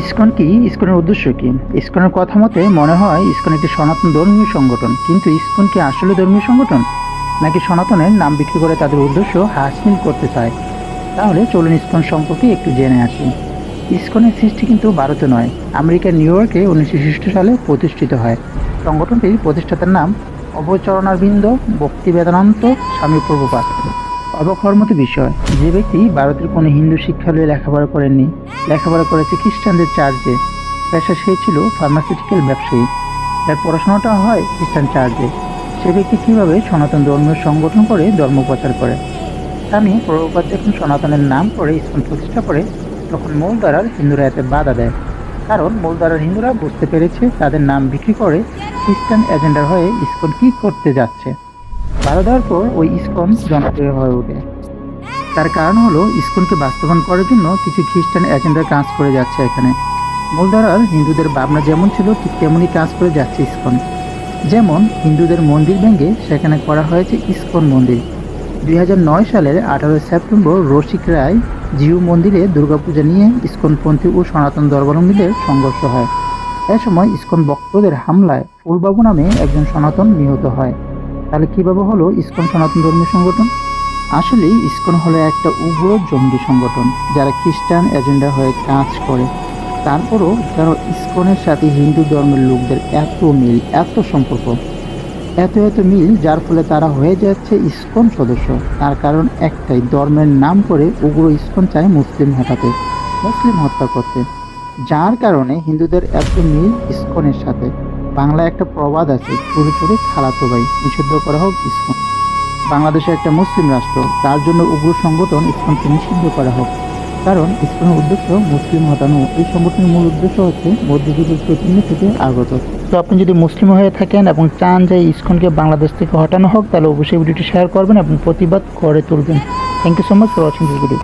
ISKCON কি? ইসকনের উদ্দেশ্য কি? ইসকনের কথা মতে মনে হয় ইসকন একটি সনাতন ধর্মীয় সংগঠন। কিন্তু ইসকন কি আসলে ধর্মীয় সংগঠন? নাকি সনাতনের নাম বিক্রি করে তাদের উদ্দেশ্য হাসিল করতে চায়? তাহলে চলুন ইসকন সম্পর্কে একটু জেনে আসি। ইসকনের সৃষ্টি কিন্তু ভারতে নয়, আমেরিকার নিউ ইয়র্কে উনিশশো ছেষট্টি সালে প্রতিষ্ঠিত হয়। সংগঠনটির প্রতিষ্ঠাতার নাম অবচরণারবিন্দ ভক্তি বেদান্ত স্বামী প্রভুপাত অবাক বিষয়। যে ব্যক্তি ভারতের কোনো হিন্দু শিক্ষালয়ে লেখাপড়া করেননি, লেখাপড়া করেছে খ্রিস্টানদের চার্চে। পেশা সে ছিল ফার্মাসিউটিক্যাল ব্যবসায়ী। তার পড়াশোনাটা হয় খ্রিস্টান চার্চে। সে ব্যক্তি কীভাবে সনাতন ধর্মীয় সংগঠন করে ধর্ম প্রচার করে? স্বামী প্রভুপাত যখন সনাতনের নাম করে ইসলাম প্রতিষ্ঠা করে, তখন মূলধারার হিন্দুরা এতে বাধা দেয়। কারণ মূলধারার হিন্দুরা বুঝতে পেরেছে তাদের নাম বিক্রি করে খ্রিস্টান এজেন্ডার হয়ে ইসকন কী করতে যাচ্ছে। বাধা দেওয়ার পর ওই ইসকন জনপ্রিয় হয়ে ওঠে। তার কারণ হলো, ইসকনকে বাস্তবায়ন করার জন্য কিছু খ্রিস্টান এজেন্ডার কাজ করে যাচ্ছে এখানে। মূলধারার হিন্দুদের ভাবনা যেমন ছিল, ঠিক তেমনই কাজ করে যাচ্ছে ইসকন। যেমন, হিন্দুদের মন্দির ভেঙে সেখানে করা হয়েছে ইসকন মন্দির। দুই হাজার নয় সালের আঠারোই সেপ্টেম্বর রসিক রায় জিউ মন্দিরে দুর্গাপূজা নিয়ে ইস্কনপন্থী ও সনাতন ধর্মাবলম্বীদের সংঘর্ষ হয়। এ সময় ইস্কন বক্তদের হামলায় ফুলবাবু নামে একজন সনাতন নিহত হয়। তাহলে কীভাবে হলো? ইসকন সনাতন ধর্মীয় সংগঠন? আসলে ইসকন হলো একটা উগ্র জঙ্গি সংগঠন, যারা খ্রিস্টান এজেন্ডা হয়ে কাজ করে। তারপরও যেন ইসকনের সাথে হিন্দু ধর্মের লোকদের এত মিল, এত সম্পর্ক, এত এত মিল, যার ফলে তারা হয়ে যাচ্ছে ইসকন সদস্য। তার কারণ একটাই, ধর্মের নাম করে উগ্র ইসকন চায় মুসলিম হটাতে মুসলিম হত্যা করতে। যার কারণে হিন্দুদের এত মিল ইসকনের সাথে। বাংলায় একটা প্রবাদ আছে, চুরি চুরি খালাতো ভাই, নিষিদ্ধ করা হোক ইসকন। বাংলাদেশে একটা মুসলিম রাষ্ট্র, তার জন্য উগ্র সংগঠন ইসকনকে নিষিদ্ধ করা হোক। কারণ ইসকনের উদ্দেশ্য মুসলিম হটানো, এই সংগঠনের মূল উদ্দেশ্য হচ্ছে মধ্যযুগের চৈতন্য থেকে আগত। তো আপনি যদি মুসলিম হয়ে থাকেন এবং চান যে ইসকনকে বাংলাদেশ থেকে হটানো হোক, তাহলে অবশ্যই ভিডিওটি শেয়ার করবেন এবং প্রতিবাদ করে তুলবেন। Thank you so much for watching this video